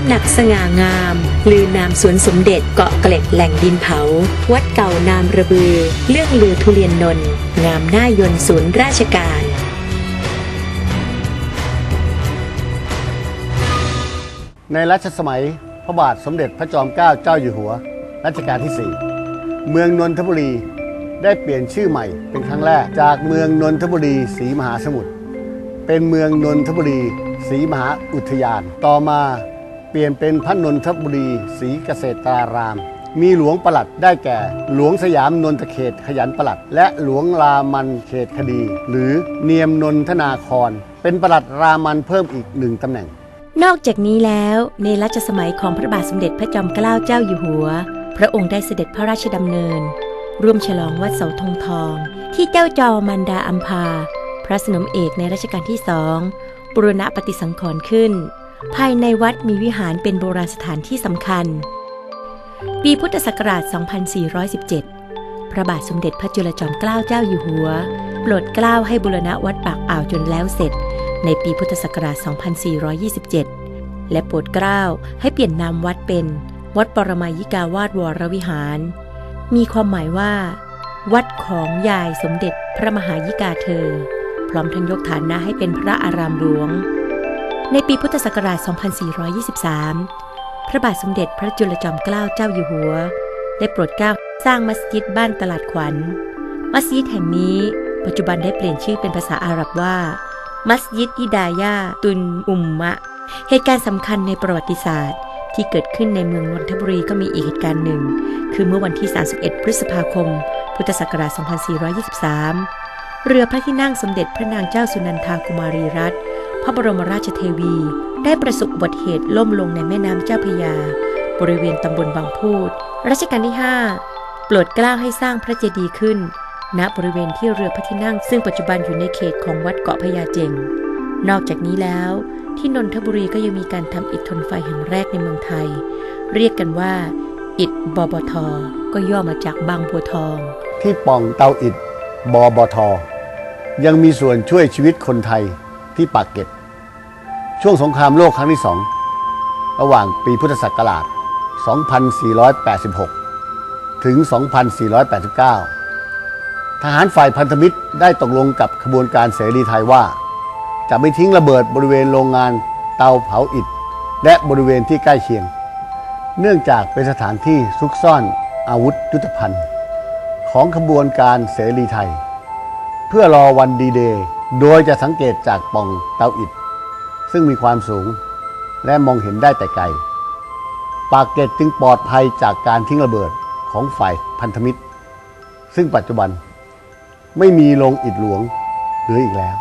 พหนักสง่างาม ลือนามสวนสมเด็จเกาะเกล็ดแหล่งดินเผา วัดเก่านามระบือเรื่องลือทุเรียนนน์งามหน้ายน์ศูนย์ราชการในรัชสมัยพระบาทสมเด็จพระจอมเกล้าเจ้าอยู่หัว รัชกาลที่ 4 เมืองนนทบุรีได้เปลี่ยนชื่อใหม่เป็นครั้งแรก จากเมืองนนทบุรีศรีมหาสมุทรเป็นเมืองนนทบุรีศรีมหาอุทยาน ต่อมา เปลี่ยนเป็นพระนนทบุรีศรีเกษตราราม มีหลวงประหลัดได้แก่ หลวงสยามนนทเขตขยันประหลัด และหลวงรามันเขตคดี หรือเนียมนนทนาคร เป็นประหลัดรามันเพิ่มอีกหนึ่งตำแหน่ง นอกจากนี้แล้วในรัชสมัยของพระบาทสมเด็จพระจอมเกล้าเจ้าอยู่หัว พระองค์ได้เสด็จพระราชดำเนิน ร่วมฉลองวัดเสาธงทอง ที่เจ้าจอมันดาอัมพา พระสนมเอกในรัชกาลที่สองบุรณะปฏิสังขรณ์ขึ้น ภายในวัดมีวิหารเป็นโบราณสถานที่สำคัญ ปีพุทธศักราช 2417 พระบาทสมเด็จพระจุลจอมเกล้าเจ้าอยู่หัว โปรดเกล้าให้บูรณะวัดปากอ่าวจนแล้วเสร็จ ในปีพุทธศักราช 2427 และโปรดเกล้าให้เปลี่ยนนามวัดเป็น วัดปรมายิกาวาสวรวิหาร มีความหมายว่า วัดของยายสมเด็จพระมหายิกาเธอ พร้อมทั้งยกฐานะให้เป็นพระอารามหลวง ในปีพุทธศักราช 2423 พระบาทสมเด็จพระจุลจอมเกล้าเจ้าอยู่หัว ได้โปรดเกล้าสร้างมัสยิดบ้านตลาดขวัญ มัสยิดแห่งนี้ ปัจจุบันได้เปลี่ยนชื่อเป็นภาษาอาหรับว่า มัสยิดอิดายาตุนอุมมะ เหตุการณ์สำคัญในประวัติศาสตร์ ที่เกิดขึ้นในเมืองนนทบุรีก็มีอีกเหตุการณ์หนึ่ง คือเมื่อวันที่ 31 พฤษภาคม พุทธศักราช 2423 เรือพระที่นั่งสมเด็จพระนางเจ้าสุนันทากุมารีรัตน์ พระบรมราชเทวี ได้ประสบอุบัติเหตุล่มลงในแม่น้ำเจ้าพยา บริเวณตำบลบางพูด รัชกาลที่ 5 โปรดกล้าให้สร้างพระเจดีย์ขึ้น ณบริเวณที่เรือพระที่นั่ง ซึ่งปัจจุบันอยู่ในเขตของวัดเกาะพญาเจง นอกจากนี้แล้ว ที่นนทบุรีก็ยังมีการทำอิฐทนไฟแห่งแรกในเมืองไทย เรียกกันว่า อิฐบอบทก็ย่อมาจากบางบัวทอง ที่ป่องเตาอิดบอบทยังมีส่วนช่วยชีวิตคนไทย ที่ปากเกร็ดช่วงสงครามโลกครั้งที่สองระหว่างปีพุทธศักราช 2486 ถึง 2489 ทหารฝ่ายพันธมิตรได้ตกลงกับขบวนการเสรีไทยว่า จะไม่ทิ้งระเบิดบริเวณโรงงานเตาเผาอิฐ และบริเวณที่ใกล้เคียง เนื่องจากเป็นสถานที่ซุกซ่อนอาวุธยุทธภัณฑ์ ของขบวนการเสรีไทย เพื่อรอวันดีเดย์ โดยจะสังเกตจากป่องเตาอิฐ ซึ่งมีความสูง และมองเห็นได้แต่ไกล ปากเกร็ดจึงปลอดภัยจากการทิ้งระเบิดของฝ่ายพันธมิตร ซึ่งปัจจุบันไม่มีโรงอิฐหลวงเหลืออีกแล้ว